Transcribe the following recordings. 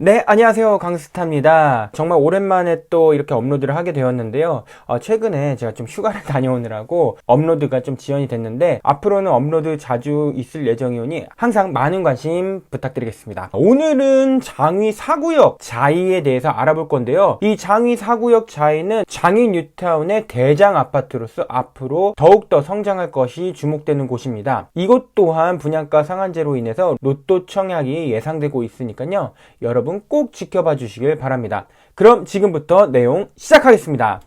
네, 안녕하세요. 강스타입니다. 정말 오랜만에 또 이렇게 업로드를 하게 되었는데요. 어, 최근에 제가 좀 휴가를 다녀오느라고 업로드가 좀 지연이 됐는데 앞으로는 업로드 자주 있을 예정이오니 항상 많은 관심 부탁드리겠습니다. 오늘은 장위 사구역 자이에 대해서 알아볼 건데요. 이 장위 사구역 자이는 장위 뉴타운의 대장 아파트로서 앞으로 더욱더 성장할 것이 주목되는 곳입니다. 이곳 또한 분양가 상한제로 인해서 로또 청약이 예상되고 있으니까요. 여러분 꼭 지켜봐 주시길 바랍니다. 그럼 지금부터 내용 시작하겠습니다.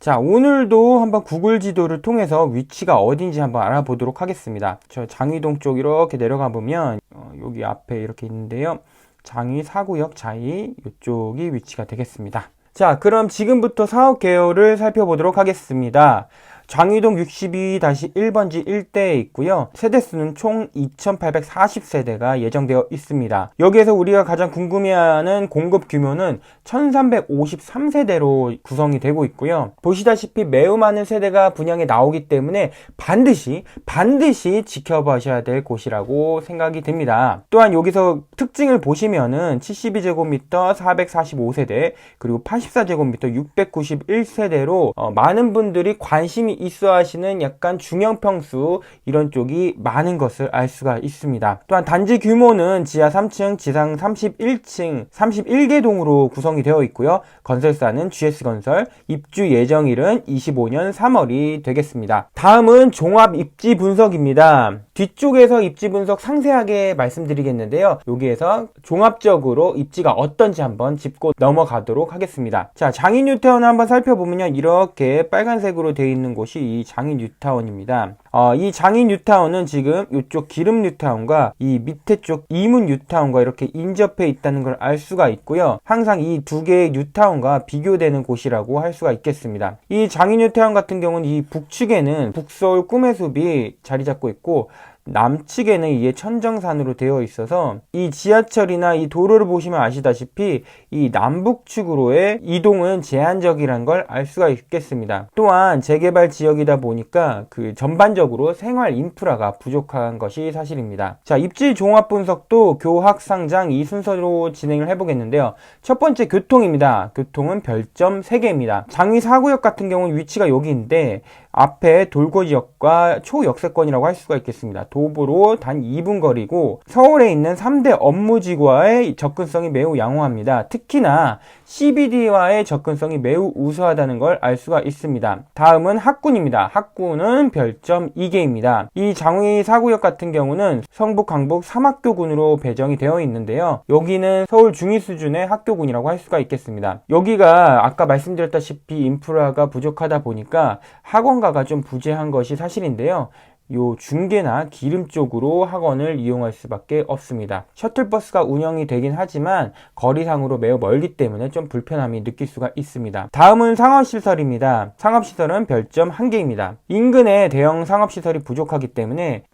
자, 오늘도 한번 구글 지도를 통해서 위치가 어딘지 한번 알아보도록 하겠습니다. 저 장위동 쪽 이렇게 내려가 보면 어, 여기 앞에 이렇게 있는데요. 장위 사구역 자이 이쪽이 위치가 되겠습니다. 자, 그럼 지금부터 사업 개요를 살펴보도록 하겠습니다. 장위동 62-1번지 일대에 있고요. 세대수는 총 2,840세대가 예정되어 있습니다. 여기에서 우리가 가장 궁금해하는 공급 규모는 1,353세대로 구성이 되고 있고요. 보시다시피 매우 많은 세대가 분양에 나오기 때문에 반드시 반드시 지켜보셔야 될 곳이라고 생각이 됩니다. 또한 여기서 특징을 보시면은 72제곱미터 445세대 그리고 84제곱미터 691세대로 어, 많은 분들이 관심이 있어 하시는 약간 중형 평수 이런 쪽이 많은 것을 알 수가 있습니다. 또한 단지 규모는 지하 3층, 지상 31층, 31개 동으로 구성이 되어 있고요. 건설사는 GS건설, 입주 예정일은 25년 3월이 되겠습니다. 다음은 종합 입지 분석입니다. 뒤쪽에서 입지 분석 상세하게 말씀드리겠는데요. 여기에서 종합적으로 입지가 어떤지 한번 짚고 넘어가도록 하겠습니다. 자, 장인 뉴타운을 한번 살펴보면요. 이렇게 빨간색으로 되어 있는 곳이 이 장인 뉴타운입니다. 어, 이 장인 뉴타운은 지금 이쪽 기름 뉴타운과 이 밑에 쪽 이문 뉴타운과 이렇게 인접해 있다는 걸 알 수가 있고요. 항상 이 두 개의 뉴타운과 비교되는 곳이라고 할 수가 있겠습니다. 이 장인 뉴타운 같은 경우는 이 북측에는 북서울 꿈의 숲이 자리 잡고 있고 남측에는 이게 천정산으로 되어 있어서 이 지하철이나 이 도로를 보시면 아시다시피 이 남북측으로의 이동은 제한적이란 걸 알 수가 있겠습니다. 또한 재개발 지역이다 보니까 그 전반적으로 생활 인프라가 부족한 것이 사실입니다. 자, 입지 종합 분석도 교학 상장 이 순서로 진행을 해보겠는데요. 첫 번째 교통입니다. 교통은 별점 3개입니다. 장위 사구역 같은 경우는 위치가 여기인데 앞에 돌고 지역과 초역세권이라고 할 수가 있겠습니다. 도보로 단 2분 거리고 서울에 있는 3대 업무지구와의 접근성이 매우 양호합니다. 특히나 CBD와의 접근성이 매우 우수하다는 걸 알 수가 있습니다. 다음은 학군입니다. 학군은 별점 2개입니다. 이 장위 사구역 같은 경우는 성북 강북 3학교군으로 배정이 되어 있는데요. 여기는 서울 중위 수준의 학교군이라고 할 수가 있겠습니다. 여기가 아까 말씀드렸다시피 인프라가 부족하다 보니까 학원 가가 좀 부재한 것이 사실인데요. 요 중계나 기름 쪽으로 학원을 이용할 수밖에 없습니다. 셔틀버스가 운영이 되긴 하지만 거리상으로 매우 멀기 때문에 좀 불편함이 느낄 수가 있습니다. 다음은 상업시설입니다. 상업시설은 별점 1개입니다. 인근에 대형 상업시설이 부족하기 때문에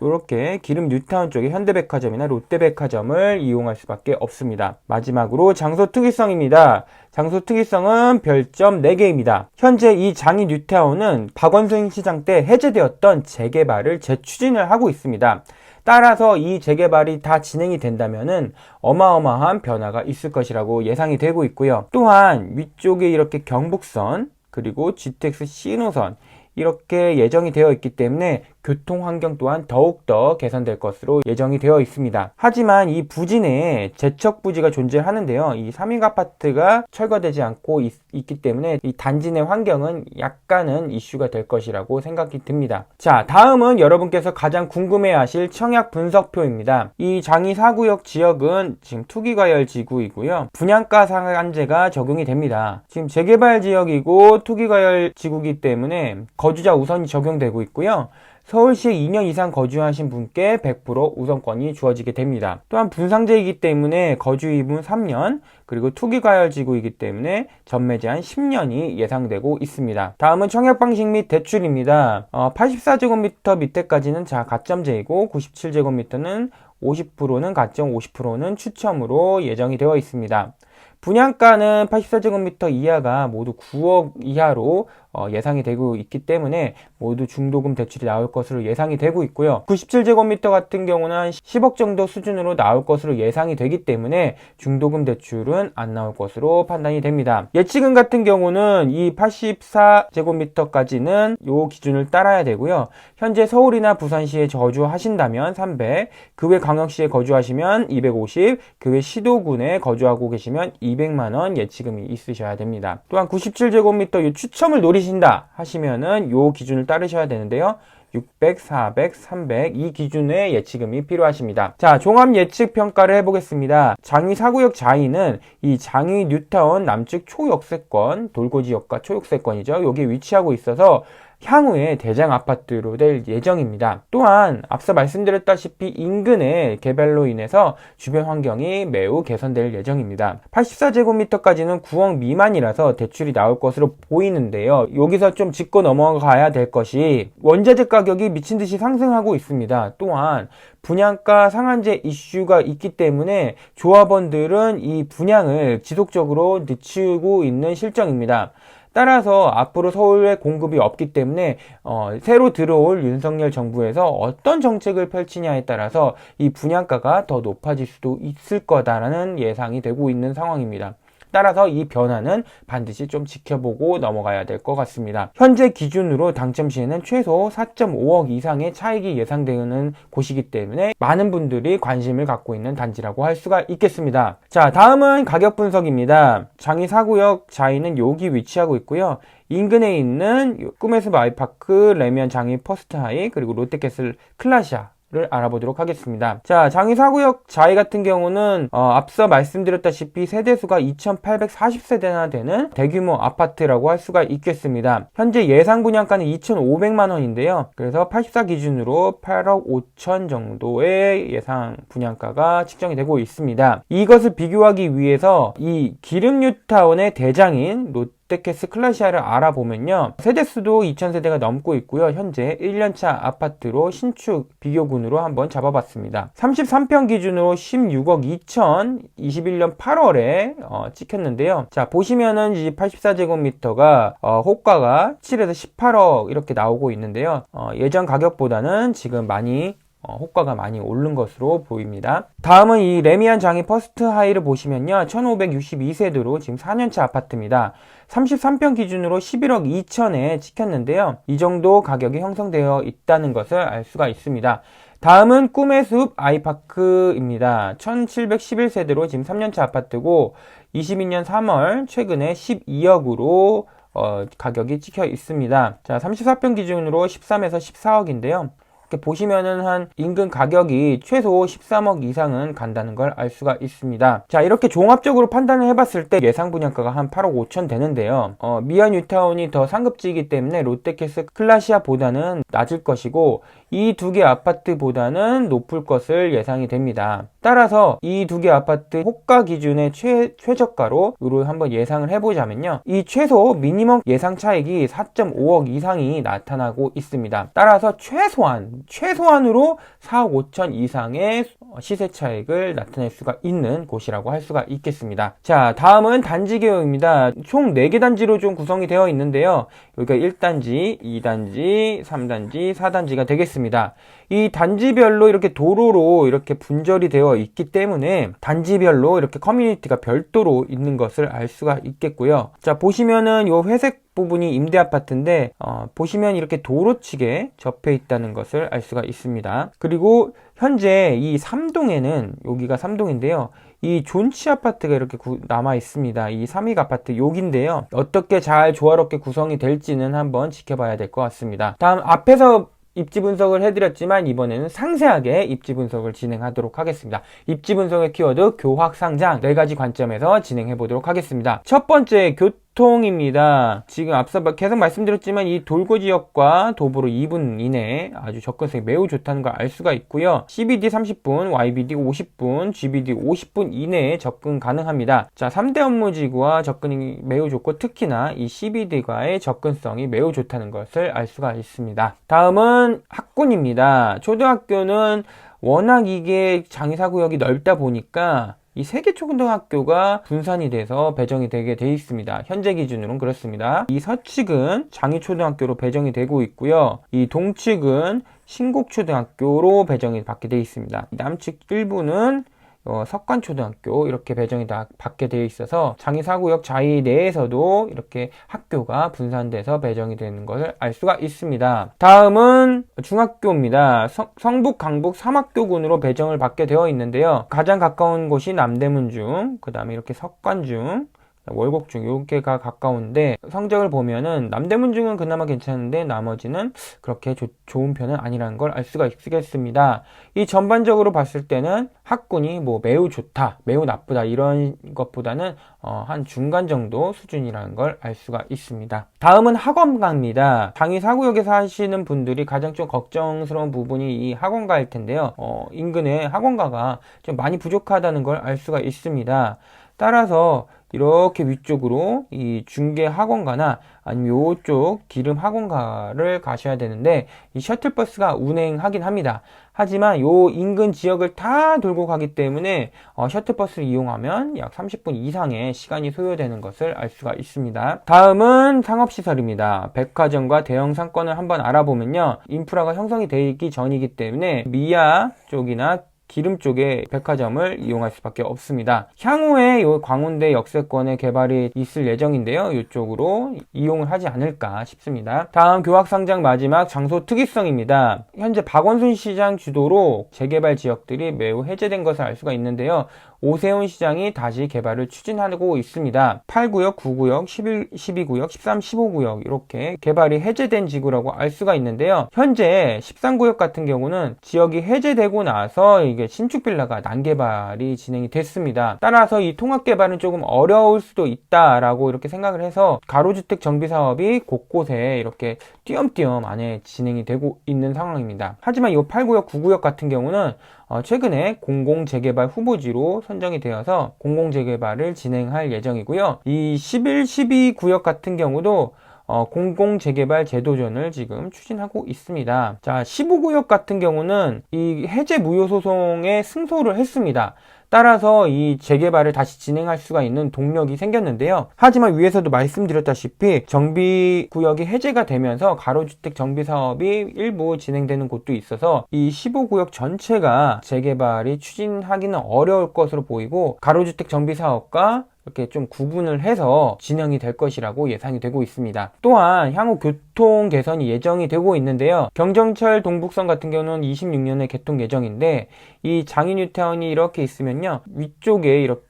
이렇게 기름 뉴타운 쪽에 현대백화점이나 롯데백화점을 이용할 수밖에 없습니다. 마지막으로 장소 특이성입니다. 장소 특이성은 별점 4개입니다. 현재 이 장이 뉴타운은 박원순 시장 때 해제되었던 재개발을 재추진을 하고 있습니다. 따라서 이 재개발이 다 진행이 된다면은 어마어마한 변화가 있을 것이라고 예상이 되고 있고요. 또한 위쪽에 이렇게 경북선 그리고 GTX C노선 이렇게 예정이 되어 있기 때문에 교통 환경 또한 더욱더 개선될 것으로 예정이 되어 있습니다. 하지만 이 부지 내에 제척 부지가 존재하는데요. 이 3인 아파트가 철거되지 않고 있, 기 때문에 이 단지 내 환경은 약간은 이슈가 될 것이라고 생각이 듭니다. 자, 다음은 여러분께서 가장 궁금해 하실 청약 분석표입니다. 이 장이 사구역 지역은 지금 투기과열 지구이고요. 분양가 상한제가 적용이 됩니다. 지금 재개발 지역이고 투기과열 지구이기 때문에 거주자 우선이 적용되고 있고요. 서울시에 2년 이상 거주하신 분께 100% 우선권이 주어지게 됩니다. 또한 분상제이기 때문에 거주 이분 3년, 그리고 투기과열지구이기 때문에 전매 제한 10년이 예상되고 있습니다. 다음은 청약 방식 및 대출입니다. 어, 84제곱미터 밑에까지는 자 가점제이고 97제곱미터는 50%는 가점, 50%는 추첨으로 예정이 되어 있습니다. 분양가는 84제곱미터 이하가 모두 9억 이하로 어, 예상이 되고 있기 때문에 모두 중도금 대출이 나올 것으로 예상이 되고 있고요. 97제곱미터 같은 경우는 10억 정도 수준으로 나올 것으로 예상이 되기 때문에 중도금 대출은 안 나올 것으로 판단이 됩니다. 예치금 같은 경우는 이 84제곱미터까지는 요 기준을 따라야 되고요. 현재 서울이나 부산시에 거주하신다면 300, 그 외 광역시에 거주하시면 250, 그 외 시도군에 거주하고 계시면 200만 원 예치금이 있으셔야 됩니다. 또한 97제곱미터 이 추첨을 노리 신다 하시면은 요 기준을 따르셔야 되는데요. 600, 400, 300 이 기준의 예치금이 필요하십니다. 자, 종합 예측 평가를 해보겠습니다. 장위 사구역 자이는 이 장위 뉴타운 남측 초역세권, 돌고 지역과 초역세권이죠. 여기에 위치하고 있어서 향후에 대장 아파트로 될 예정입니다. 또한 앞서 말씀드렸다시피 인근의 개발로 인해서 주변 환경이 매우 개선될 예정입니다. 84제곱미터까지는 9억 미만이라서 대출이 나올 것으로 보이는데요. 여기서 좀 짚고 넘어가야 될 것이 원자재 가격이 미친 듯이 상승하고 있습니다. 또한 분양가 상한제 이슈가 있기 때문에 조합원들은 이 분양을 지속적으로 늦추고 있는 실정입니다. 따라서 앞으로 서울에 공급이 없기 때문에 어, 새로 들어올 윤석열 정부에서 어떤 정책을 펼치냐에 따라서 이 분양가가 더 높아질 수도 있을 거다라는 예상이 되고 있는 상황입니다. 따라서 이 변화는 반드시 좀 지켜보고 넘어가야 될 것 같습니다. 현재 기준으로 당첨 시에는 최소 4.5억 이상의 차익이 예상되는 곳이기 때문에 많은 분들이 관심을 갖고 있는 단지라고 할 수가 있겠습니다. 자, 다음은 가격 분석입니다. 장이 사구역 자이는 여기 위치하고 있고요. 인근에 있는 꿈의 숲 아이파크, 레미안 장이 퍼스트 하이, 그리고 롯데캐슬 클라시아 를 알아보도록 하겠습니다. 자, 장위 사구역 자이 같은 경우는 어, 앞서 말씀드렸다시피 세대수가 2,840세대나 되는 대규모 아파트라고 할 수가 있겠습니다. 현재 예상 분양가는 2,500만 원인데요. 그래서 84 기준으로 8억 5천 정도의 예상 분양가가 측정이 되고 있습니다. 이것을 비교하기 위해서 이 기름뉴타운의 대장인 롯 데 롯데캐스 클라시아를 알아보면요. 세대수도 2000세대가 넘고 있고요. 현재 1년차 아파트로 신축 비교군으로 한번 잡아봤습니다. 33평 기준으로 16억 2천 21년 8월에 어, 찍혔는데요. 자 보시면은 이 84제곱미터가 어, 호가가 7에서 18억 이렇게 나오고 있는데요. 어, 예전 가격보다는 지금 많이 어, 호가가 많이 오른 것으로 보입니다. 다음은 이 레미안 장이 퍼스트 하이를 보시면요. 1562세대로 지금 4년차 아파트입니다. 33평 기준으로 11억 2천에 찍혔는데요. 이 정도 가격이 형성되어 있다는 것을 알 수가 있습니다. 다음은 꿈의 숲 아이파크입니다. 1711세대로 지금 3년차 아파트고 22년 3월 최근에 12억으로 어, 가격이 찍혀 있습니다. 자, 34평 기준으로 13에서 14억인데요. 보시면은 한 인근 가격이 최소 13억 이상은 간다는 걸 알 수가 있습니다. 자, 이렇게 종합적으로 판단을 해봤을 때 예상 분양가가 한 8억 5천 되는데요. 어, 미안 뉴타운이 더 상급지이기 때문에 롯데캐스 클라시아보다는 낮을 것이고 이 두 개 아파트보다는 높을 것을 예상이 됩니다. 따라서 이 두 개 아파트 호가 기준의 최, 최저가로 한번 예상을 해보자면요. 이 최소 미니멈 예상 차익이 4.5억 이상이 나타나고 있습니다. 따라서 최소한 최소한으로 4억 5천 이상의 시세 차익을 나타낼 수가 있는 곳이라고 할 수가 있겠습니다. 자, 다음은 단지 개요입니다. 총 4개 단지로 좀 구성이 되어 있는데요. 여기가 1단지, 2단지, 3단지, 4단지가 되겠습니다. 이 단지별로 이렇게 도로로 이렇게 분절이 되어 있기 때문에 단지별로 이렇게 커뮤니티가 별도로 있는 것을 알 수가 있겠고요. 자, 보시면은 요 회색 부분이 임대 아파트인데 어, 보시면 이렇게 도로측에 접해 있다는 것을 알 수가 있습니다. 그리고 현재 이 3동에는 여기가 3동인데요. 이 존치 아파트가 이렇게 남아 있습니다. 이 3위 아파트 여기인데요. 어떻게 잘 조화롭게 구성이 될지는 한번 지켜봐야 될 것 같습니다. 다음 앞에서 입지 분석을 해드렸지만 이번에는 상세하게 입지 분석을 진행하도록 하겠습니다. 입지 분석의 키워드 교확 상장 네 가지 관점에서 진행해 보도록 하겠습니다. 첫 번째 교 교통입니다. 지금 앞서 계속 말씀드렸지만 이 돌고 지역과 도보로 2분 이내에 아주 접근성이 매우 좋다는 걸 알 수가 있고요. CBD 30분, YBD 50분, GBD 50분 이내에 접근 가능합니다. 자, 3대 업무지구와 접근이 매우 좋고 특히나 이 CBD과의 접근성이 매우 좋다는 것을 알 수가 있습니다. 다음은 학군입니다. 초등학교는 워낙 이게 장의사구역이 넓다 보니까 이 세 개 초등학교가 분산이 돼서 배정이 되게 돼 있습니다. 현재 기준으로는 그렇습니다. 이 서측은 장의초등학교로 배정이 되고 있고요. 이 동측은 신곡초등학교로 배정이 받게 돼 있습니다. 남측 일부는 어, 석관초등학교 이렇게 배정이 다 받게 되어 있어서 장의사구역 자의 내에서도 이렇게 학교가 분산돼서 배정이 되는 것을 알 수가 있습니다. 다음은 중학교입니다. 성, 북 강북 3학교군으로 배정을 받게 되어 있는데요. 가장 가까운 곳이 남대문 중, 그 다음에 이렇게 석관 중, 월곡중 요게가 가까운데 성적을 보면은 남대문중은 그나마 괜찮은데 나머지는 그렇게 조, 좋은 편은 아니라는 걸 알 수가 있겠습니다. 이 전반적으로 봤을 때는 학군이 뭐 매우 좋다, 매우 나쁘다 이런 것보다는 어, 한 중간 정도 수준이라는 걸 알 수가 있습니다. 다음은 학원가입니다. 장위 사구역에서 하시는 분들이 가장 좀 걱정스러운 부분이 이 학원가일 텐데요. 어, 인근에 학원가가 좀 많이 부족하다는 걸 알 수가 있습니다. 따라서 이렇게 위쪽으로 이 중계 학원가나 아니면 이쪽 기름 학원가를 가셔야 되는데 이 셔틀버스가 운행하긴 합니다. 하지만 요 인근 지역을 다 돌고 가기 때문에 어, 셔틀버스를 이용하면 약 30분 이상의 시간이 소요되는 것을 알 수가 있습니다. 다음은 상업시설입니다. 백화점과 대형 상권을 한번 알아보면요. 인프라가 형성이 되어 있기 전이기 때문에 미아 쪽이나 기름 쪽에 백화점을 이용할 수밖에 없습니다. 향후에 이 광운대 역세권의 개발이 있을 예정인데요. 이쪽으로 이용을 하지 않을까 싶습니다. 다음 교학상장 마지막 장소 특이성입니다. 현재 박원순 시장 주도로 재개발 지역들이 매우 해제된 것을 알 수가 있는데요. 오세훈 시장이 다시 개발을 추진하고 있습니다. 8구역, 9구역, 11, 12구역, 13, 15구역 이렇게 개발이 해제된 지구라고 알 수가 있는데요. 현재 13구역 같은 경우는 지역이 해제되고 나서 이게 신축 빌라가 난개발이 진행이 됐습니다. 따라서 이 통합 개발은 조금 어려울 수도 있다라고 이렇게 생각을 해서 가로주택 정비 사업이 곳곳에 이렇게 띄엄띄엄 안에 진행이 되고 있는 상황입니다. 하지만 이 8구역, 9구역 같은 경우는 어, 최근에 공공재개발 후보지로 선정이 되어서 공공재개발을 진행할 예정이고요. 이 11, 12 구역 같은 경우도 어, 공공재개발 제도전을 지금 추진하고 있습니다. 자, 15구역 같은 경우는 이 해제 무효 소송에 승소를 했습니다. 따라서 이 재개발을 다시 진행할 수가 있는 동력이 생겼는데요. 하지만 위에서도 말씀드렸다시피 정비 구역이 해제가 되면서 가로주택 정비 사업이 일부 진행되는 곳도 있어서 이 15구역 전체가 재개발이 추진하기는 어려울 것으로 보이고 가로주택 정비 사업과 이렇게 좀 구분을 해서 진행이 될 것이라고 예상이 되고 있습니다. 또한 향후 교통 개선이 예정이 되고 있는데요. 경정철 동북선 같은 경우는 26년에 개통 예정인데 이 장인 뉴타운이 이렇게 있으면요. 위쪽에 이렇게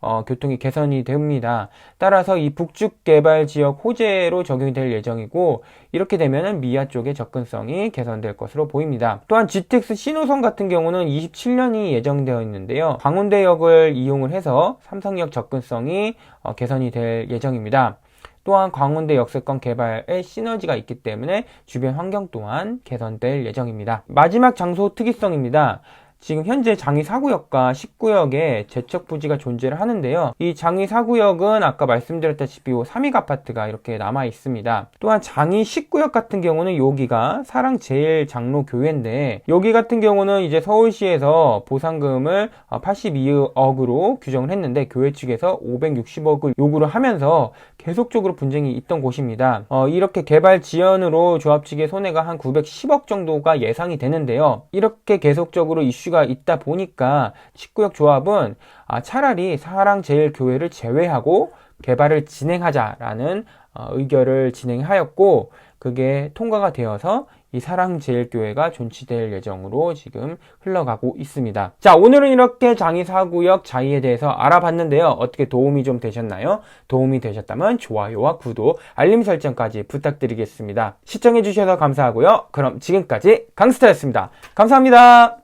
어, 교통이 개선이 됩니다. 따라서 이 북측 개발 지역 호재로 적용이 될 예정이고 이렇게 되면은 미아 쪽의 접근성이 개선될 것으로 보입니다. 또한 GTX 신호선 같은 경우는 27년이 예정되어 있는데요. 광운대역을 이용을 해서 삼성역 접근성이 어, 개선이 될 예정입니다. 또한 광운대 역세권 개발에 시너지가 있기 때문에 주변 환경 또한 개선될 예정입니다. 마지막 장소 특이성입니다. 지금 현재 장위 4구역과 10구역에 제척 부지가 존재를 하는데요. 이 장위 4구역은 아까 말씀드렸다시피 3익 아파트가 이렇게 남아 있습니다. 또한 장위 10구역 같은 경우는 여기가 사랑 제일 장로 교회인데 여기 같은 경우는 이제 서울시에서 보상금을 82억으로 규정을 했는데 교회 측에서 560억을 요구를 하면서 계속적으로 분쟁이 있던 곳입니다. 어, 이렇게 개발 지연으로 조합 측의 손해가 한 910억 정도가 예상이 되는데요. 이렇게 계속적으로 이슈가 이슈가 있다 보니까 19역 조합은 아, 차라리 사랑제일교회를 제외하고 개발을 진행하자라는 어, 의결을 진행하였고 그게 통과가 되어서 이 사랑제일교회가 존치될 예정으로 지금 흘러가고 있습니다. 자, 오늘은 이렇게 장의사구역 자의에 대해서 알아봤는데요. 어떻게 도움이 좀 되셨나요? 도움이 되셨다면 좋아요와 구독, 알림 설정까지 부탁드리겠습니다. 시청해주셔서 감사하고요. 그럼 지금까지 강스타였습니다. 감사합니다.